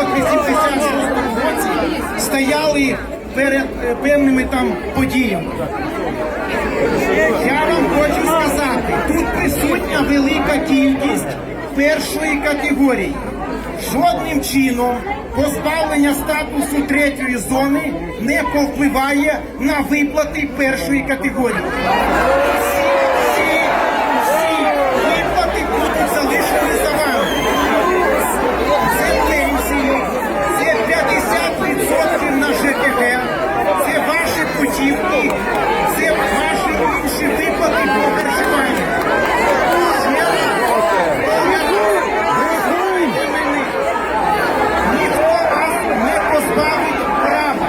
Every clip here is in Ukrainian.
1986 році стояли перед е, певними там подіями. Я вам хочу сказати, тут присутня велика кількість першої категорії. Жодним чином позбавлення статусу третьої зони не повпливає на виплати першої категорії. Всі, всі, всі виплати будуть залишені за вами. Це пенсії, це 50% на ЖКГ, це ваші путівки, це ваші інші виплати по проживанню. Ще раз, ще раз, послухайте мене. Ніхто вас не позбавить права.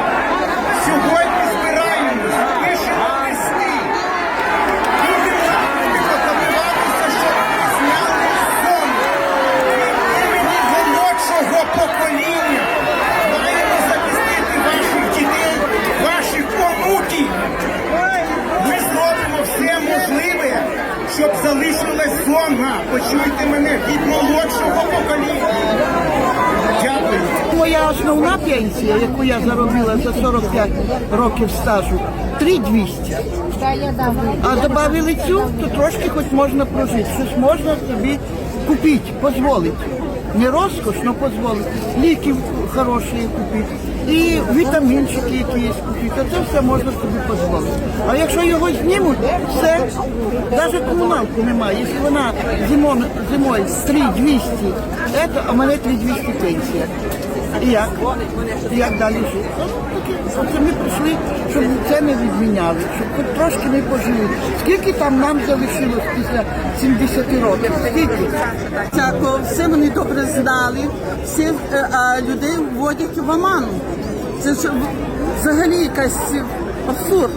Сьогодні збираємось, пишемо листи. Будемо добиватися, щоб ви зняли сон. Імені молодшого покоління маємо захистити ваших дітей, ваших онуків. Ми зробимо все можливе, щоб залишилась зона. Почуйте мене від молодшого покоління. Дякую. Моя основна пенсія, яку я заробила за 45 років стажу, 3200. А додали цю, то трошки хоч можна прожити. Щось можна собі купити, дозволити. Не розкош, але дозволити. Ліків хороші купити. І вітамінчики якісь купити. Це все можна собі дозволити. А якщо його знімуть, все, навіть комуналку немає. Якщо вона зимою, зимою 3200, це, а мене 3200 пенсія. І як? І як далі жити? Це ми прийшли, щоб це не відміняли, щоб хоч трошки не пожили. Скільки там нам залишилось після 70 років? Скільки? Дякую, все вони добре знали, всіх е, а людей вводять в оману. Це ж взагалі якась абсурд.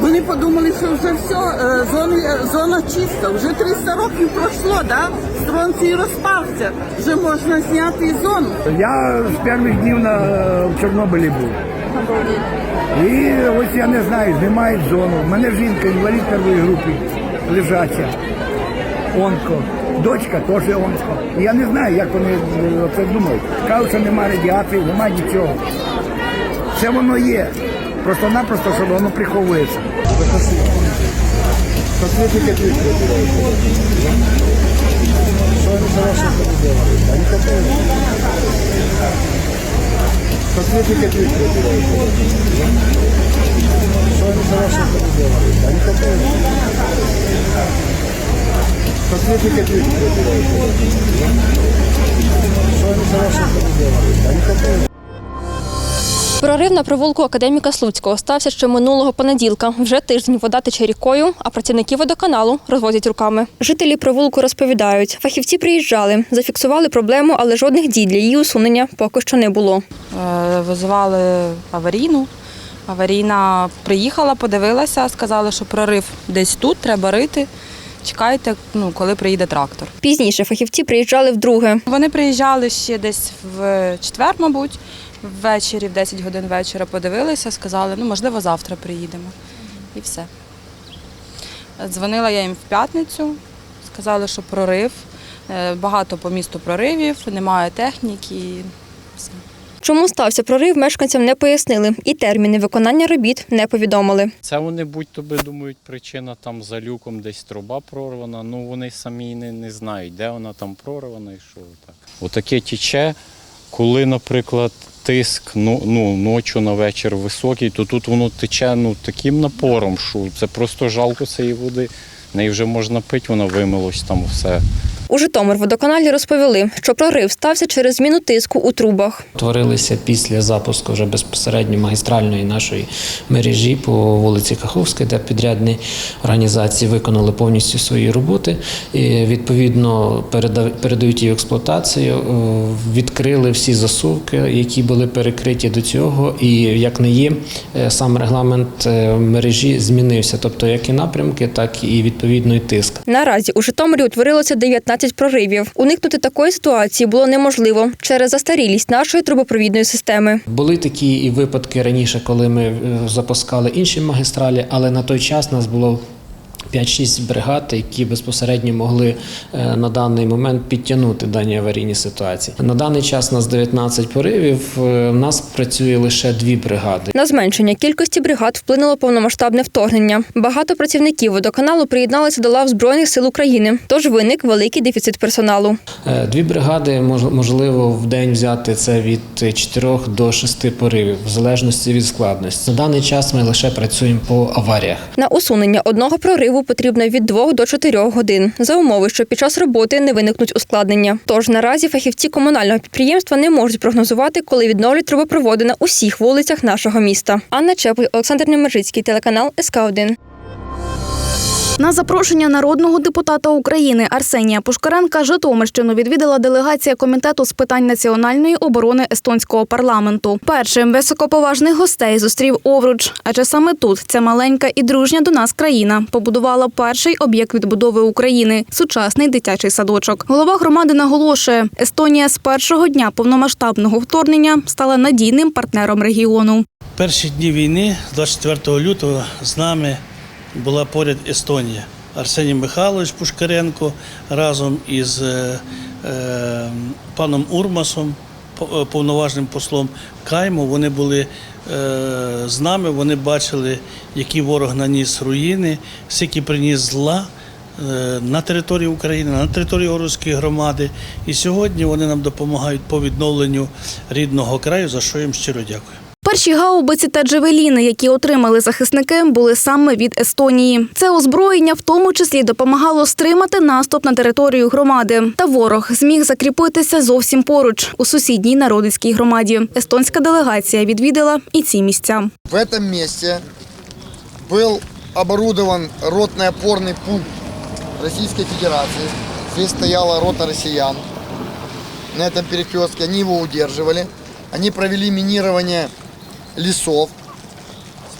Вони подумали, що вже все, е, зона, зона чиста, вже 300 років пройшло, да? Стронцій розпався, вже можна зняти і зону. Я з перших днів на е, Чорнобилі був. І ось я не знаю, знімають зону. У мене жінка інвалід першої групи лежача. Онко. Дочка теж онко. Я не знаю, як вони е, це думають. Кажуть, що немає радіації, немає нічого. Це воно є. Просто-напросто, що воно приховується. Посмотрите, как их пробивают. Что они хорошо делают? Они готовы. Посмотрите, как их пробивают. Что они хорошо делают? Они готовы. Посмотрите, как их пробивают. Что они хорошо делают? Они готовы. Прорив на провулку академіка Слуцького стався ще минулого понеділка. Вже тиждень вода тече рікою, а працівники водоканалу розвозять руками. Жителі провулку розповідають, фахівці приїжджали, зафіксували проблему, але жодних дій для її усунення поки що не було. Е, Визивали аварійну. Аварійна приїхала, подивилася, сказали, що прорив десь тут, треба рити. Чекайте, ну, коли приїде трактор. Пізніше фахівці приїжджали вдруге. Вони приїжджали ще десь в четвер, мабуть, ввечері, в 10 годин вечора подивилися, сказали, ну, можливо, завтра приїдемо. І все. Дзвонила я їм в п'ятницю, сказали, що прорив. Е, Багато по місту проривів, немає техніки. і Все. Чому стався прорив, мешканцям не пояснили, і терміни виконання робіт не повідомили. Це вони будь-то би думають, причина там за люком десь труба прорвана. Ну вони самі не, не знають, де вона там прорвана і що так. Отаке тіче, коли, наприклад, тиск ну, ну, ночі на вечір високий, то тут воно тече ну, таким напором, що це просто жалко цієї води. Неї вже можна пити, вона вимилось там все. У Житомир-водоканалі розповіли, що прорив стався через зміну тиску у трубах. Творилися після запуску вже безпосередньо магістральної нашої мережі по вулиці Каховській, де підрядні організації виконали повністю свої роботи. І відповідно переда- передають її в експлуатацію, е, відкрили всі засувки, які були перекриті до цього. І як не є, е, сам регламент е, мережі змінився, тобто як і напрямки, так і відповідно і тиск. Наразі у Житомирі утворилося 19 15 проривів. Уникнути такої ситуації було неможливо через застарілість нашої трубопровідної системи. Були такі і випадки раніше, коли ми е, запускали інші магістралі, але на той час нас було 5-6 бригад, які безпосередньо могли е, на даний момент підтягнути дані аварійні ситуації. На даний час у нас 19 поривів. е, У нас працює лише дві бригади. На зменшення кількості бригад вплинуло повномасштабне вторгнення. Багато працівників водоканалу приєдналися до лав Збройних сил України, тож виник великий дефіцит персоналу. Е, Дві бригади мож- можливо в день взяти це від 4 до 6 поривів, в залежності від складності. На даний час ми лише працюємо по аваріях. На усунення одного прориву потрібно від 2 до 4 годин за умови, що під час роботи не виникнуть ускладнення. Тож наразі фахівці комунального підприємства не можуть прогнозувати, коли відновлять трубопроводи на усіх вулицях нашого міста. Анна Чепель, Олександр Немержицький, телеканал СК 1 На запрошення народного депутата України Арсенія Пушкаренка Житомирщину відвідала делегація комітету з питань національної оборони естонського парламенту. Першим високоповажних гостей зустрів Овруч, адже саме тут ця маленька і дружня до нас країна побудувала перший об'єкт відбудови України сучасний дитячий садочок. Голова громади наголошує, Естонія з першого дня повномасштабного вторгнення стала надійним партнером регіону. Перші дні війни, 24 лютого, з нами була поряд Естонія. Арсеній Михайлович Пушкаренко разом із е, е, паном Урмасом, е, повноважним послом Кайму. Вони були з нами, вони бачили, який ворог наніс руїни, скільки приніс зла. На території України, на території Орузької громади. І сьогодні вони нам допомагають по відновленню рідного краю, за що їм щиро дякую. Перші гаубиці та джевеліни, які отримали захисники, були саме від Естонії. Це озброєння в тому числі допомагало стримати наступ на територію громади. Та ворог зміг закріпитися зовсім поруч у сусідній народицькій громаді. Естонська делегація відвідала і ці місця. В этом месте был оборудован ротный опорный пункт Российской Федерации. Здесь стояла рота россиян на этом перекрестке. Они его удерживали. Они провели минирование лесов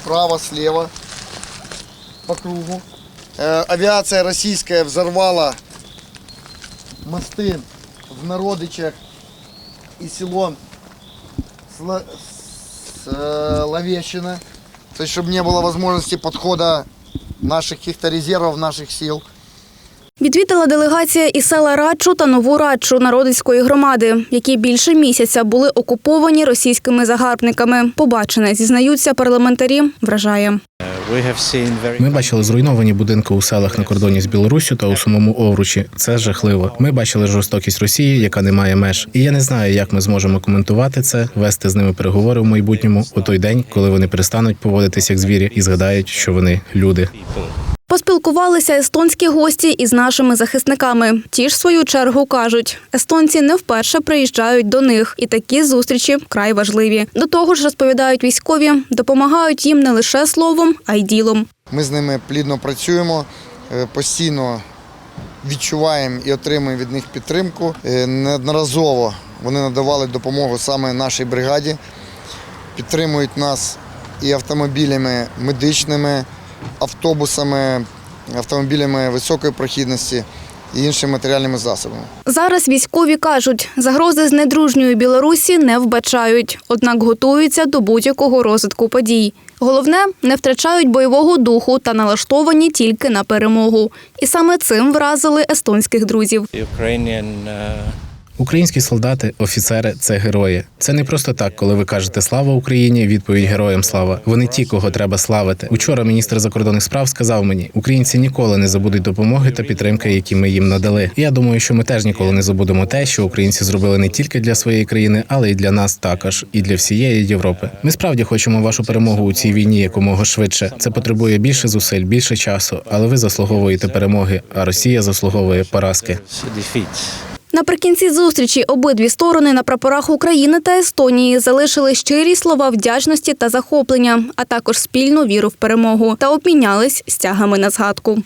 справа, слева по кругу. Э, авиация российская взорвала мосты в Народычах и село Сла- с- э. То есть, чтобы не было возможности подхода наших каких-то резервов, наших сил. Відвідала делегація і села Радчу та Нову Радчу народицької громади, які більше місяця були окуповані російськими загарбниками. Побачене, зізнаються парламентарі, вражає. Ми бачили зруйновані будинки у селах на кордоні з Білоруссю та у самому Овручі. Це жахливо. Ми бачили жорстокість Росії, яка не має меж. І я не знаю, як ми зможемо коментувати це, вести з ними переговори в майбутньому у той день, коли вони перестануть поводитися як звірі і згадають, що вони люди. Поспілкувалися естонські гості із нашими захисниками. Ті ж в свою чергу кажуть, естонці не вперше приїжджають до них, і такі зустрічі вкрай важливі. До того ж, розповідають військові, допомагають їм не лише словом, а й ділом. Ми з ними плідно працюємо, е, постійно відчуваємо і отримуємо від них підтримку. Е, Неодноразово вони надавали допомогу саме нашій бригаді, підтримують нас і автомобілями медичними, автобусами, автомобілями високої прохідності і іншими матеріальними засобами. Зараз військові кажуть, загрози з недружньої Білорусі не вбачають, однак готуються до будь-якого розвитку подій. Головне, не втрачають бойового духу та налаштовані тільки на перемогу. І саме цим вразили естонських друзів. Українські солдати, офіцери це герої. Це не просто так, коли ви кажете слава Україні. Відповідь героям слава. Вони ті, кого треба славити. Учора міністр закордонних справ сказав мені, українці ніколи не забудуть допомоги та підтримки, які ми їм надали. І я думаю, що ми теж ніколи не забудемо те, що українці зробили не тільки для своєї країни, але й для нас також, і для всієї Європи. Ми справді хочемо вашу перемогу у цій війні якомога швидше. Це потребує більше зусиль, більше часу, але ви заслуговуєте перемоги, а Росія заслуговує поразки. Наприкінці зустрічі обидві сторони на прапорах України та Естонії залишили щирі слова вдячності та захоплення, а також спільну віру в перемогу та обмінялись стягами на згадку.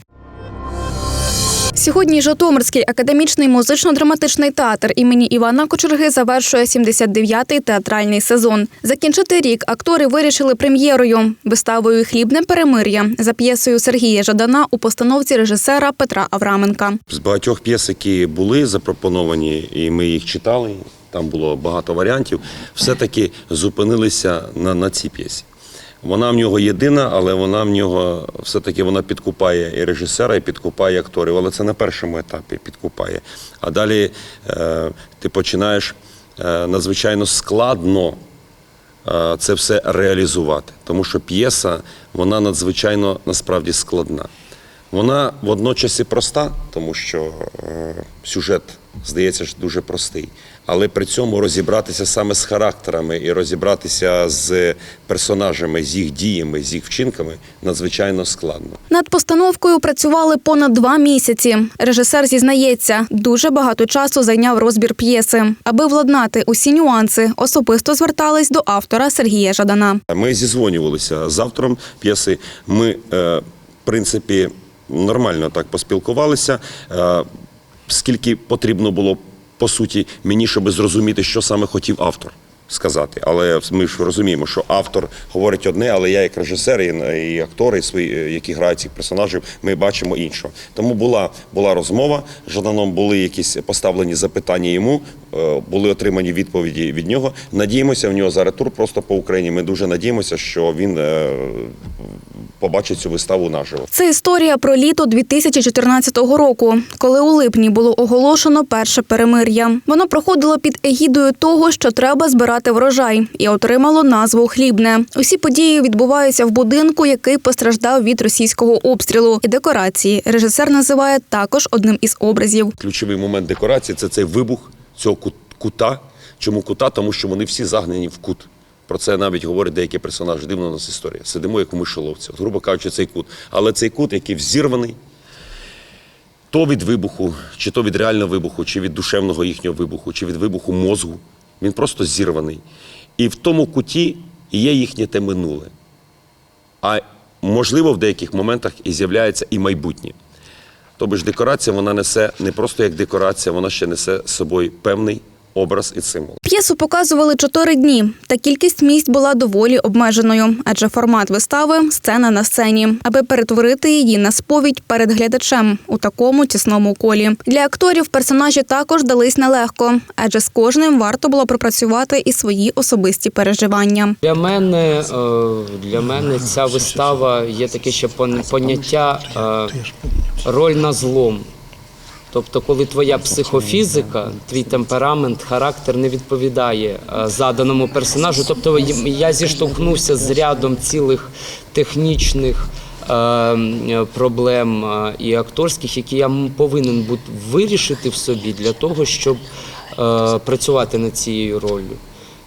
Сьогодні Житомирський академічний музично-драматичний театр імені Івана Кочерги завершує 79-й театральний сезон. Закінчити рік актори вирішили прем'єрою виставою Хлібне перемир'я за п'єсою Сергія Жадана у постановці режисера Петра Авраменка. З багатьох п'єс, які були запропоновані, і ми їх читали, там було багато варіантів, все-таки зупинилися на, на цій п'єсі. Вона в нього єдина, але вона в нього все-таки вона підкупає і режисера, і підкупає акторів. Але це на першому етапі підкупає. А далі е, ти починаєш е, надзвичайно складно е, це все реалізувати. Тому що п'єса, вона надзвичайно насправді складна. Вона водночас і проста, тому що е, сюжет, здається, ж дуже простий. Але при цьому розібратися саме з характерами і розібратися з персонажами, з їх діями, з їх вчинками надзвичайно складно. Над постановкою працювали понад два місяці. Режисер зізнається, дуже багато часу зайняв розбір п'єси. Аби владнати усі нюанси, особисто звертались до автора Сергія Жадана. Ми зізвонювалися з автором п'єси. Ми, е, в принципі, нормально так поспілкувалися. Е, Скільки потрібно було, по суті, мені, щоб зрозуміти, що саме хотів автор сказати. Але ми ж розуміємо, що автор говорить одне, але я, як режисер і, і актори, свої, е, які грають цих персонажів, ми бачимо іншого. Тому була, була розмова Жаданом, були якісь поставлені запитання йому, е, були отримані відповіді від нього. Надіємося, в нього зараз тур просто по Україні. Ми дуже надіємося, що він е, побачить цю виставу наживо. Це історія про літо 2014 року, коли у липні було оголошено перше перемир'я. Воно проходило під егідою того, що треба збирати врожай, і отримало назву Хлібне. Усі події відбуваються в будинку, який постраждав від російського обстрілу. І декорації режисер називає також одним із образів. Ключовий момент декорації це цей вибух цього кута. Чому кута? Тому що вони всі загнані в кут. Про це навіть говорять деякі персонажі. Дивна у нас історія. Сидимо як у мишоловці. Грубо кажучи, цей кут. Але цей кут, який взірваний, то від вибуху, чи то від реального вибуху, чи від душевного їхнього вибуху, чи від вибуху мозгу. Він просто зірваний. І в тому куті є їхнє те минуле. А можливо, в деяких моментах і з'являється і майбутнє. Тобто ж декорація вона несе не просто як декорація, вона ще несе з собою певний образ і символ. П'єсу показували чотири дні, та кількість місць була доволі обмеженою, адже формат вистави сцена на сцені, аби перетворити її на сповідь перед глядачем у такому тісному колі. Для акторів персонажі також дались нелегко, адже з кожним варто було пропрацювати і свої особисті переживання. Для мене, е, для мене ця вистава є таке ще поняття е, роль на злом. Тобто, коли твоя психофізика, твій темперамент, характер не відповідає е, заданому персонажу. Тобто я зіштовхнувся з рядом цілих технічних е, проблем е, і акторських, які я повинен бути вирішити в собі для того, щоб працювати над цією роллю.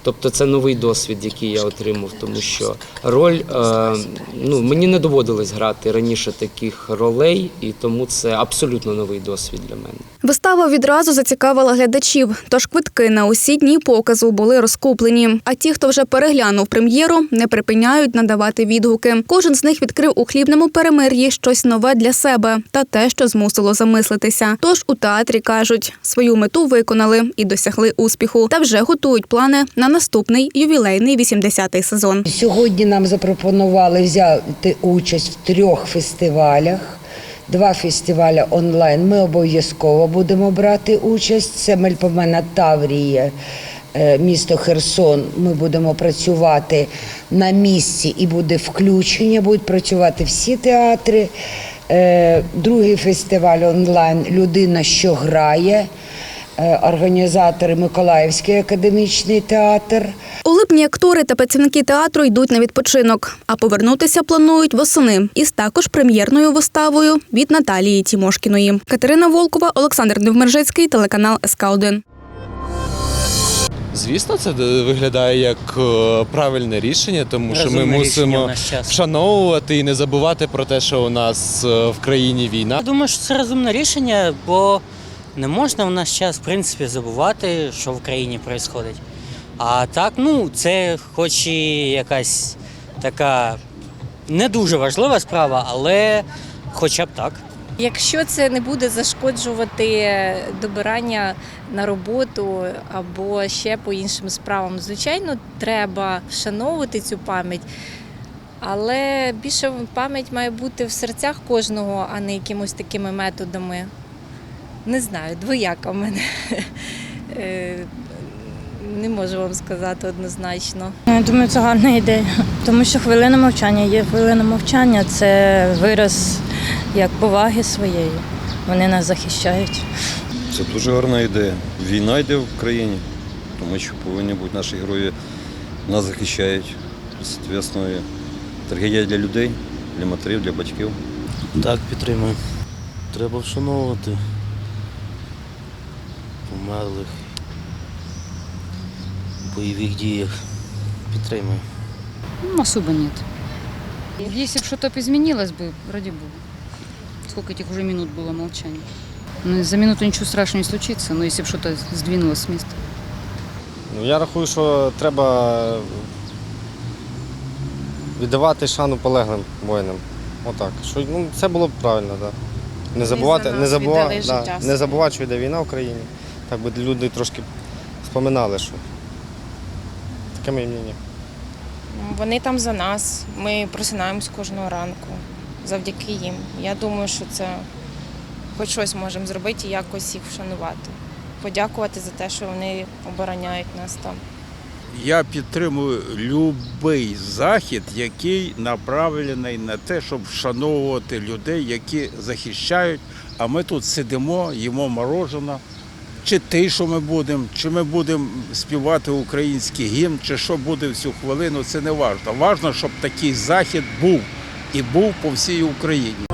Тобто це новий досвід, який я отримав, тому що роль е, ну мені не доводилось грати раніше таких ролей, і тому це абсолютно новий досвід для мене. Вистава відразу зацікавила глядачів, тож квитки на усі дні показу були розкуплені. А ті, хто вже переглянув прем'єру, не припиняють надавати відгуки. Кожен з них відкрив у хлібному перемир'ї щось нове для себе та те, що змусило замислитися. Тож у театрі кажуть, свою мету виконали і досягли успіху, та вже готують плани на наступний ювілейний 80-й сезон. Сьогодні нам запропонували взяти участь в трьох фестивалях. Два фестивалі онлайн. Ми обов'язково будемо брати участь. Це Мельпомена Таврія, е, місто Херсон. Ми будемо працювати на місці і буде включення. Будуть працювати всі театри. Е, Другий фестиваль онлайн Людина, що грає. Е, Організатори Миколаївський академічний театр. У липні актори та працівники театру йдуть на відпочинок, а повернутися планують восени із також прем'єрною виставою від Наталії Тімошкіної. Катерина Волкова, Олександр Невмержицький, телеканал СК 1 Звісно, це виглядає як е, правильне рішення, тому що ми мусимо вшановувати і не забувати про те, що у нас е, в країні війна. Я думаю, що це розумне рішення, бо не можна в наш час, в принципі, забувати, що в країні відбувається. А так, ну, це хоч і якась така не дуже важлива справа, але хоча б так. Якщо це не буде зашкоджувати добирання на роботу або ще по іншим справам, звичайно, треба вшановувати цю пам'ять. Але більше пам'ять має бути в серцях кожного, а не якимось такими методами. Не знаю, двояка в мене. Е, Не можу вам сказати однозначно. Ну, Я думаю, це гарна ідея, тому що хвилина мовчання є хвилина мовчання це вираз як поваги своєї. Вони нас захищають. Це дуже гарна ідея. Війна йде в країні, тому що повинні бути наші герої нас захищають. Соответственно, трагедія для людей, для матерів, для батьків. Так, підтримую. Треба вшановувати померлих в бойових діях. Підтримую. Ну, особо нет. Если бы что-то изменилось бы, ради бога. Сколько этих уже минут было молчания. Ну, за минуту ничего страшного не случится, но если бы что-то сдвинулось с места. Ну, я рахую, що треба віддавати шану полеглим воїнам. Отак. Що, ну, це було б правильно, так. Не забувати, за не, нас забувати, віддали да, життя не своє. забувати, що йде війна в Україні. Так би люди трошки споминали, що. Таке моє мнення. Вони там за нас. Ми просинаємось кожного ранку завдяки їм. Я думаю, що це хоч щось можемо зробити і якось їх вшанувати. Подякувати за те, що вони обороняють нас там. Я підтримую будь-який захід, який направлений на те, щоб вшановувати людей, які захищають. А ми тут сидимо, їмо морожено. Чи тишу ми будемо, чи ми будемо співати український гімн, чи що буде в цю хвилину, це не важливо. Важливо, щоб такий захід був і був по всій Україні.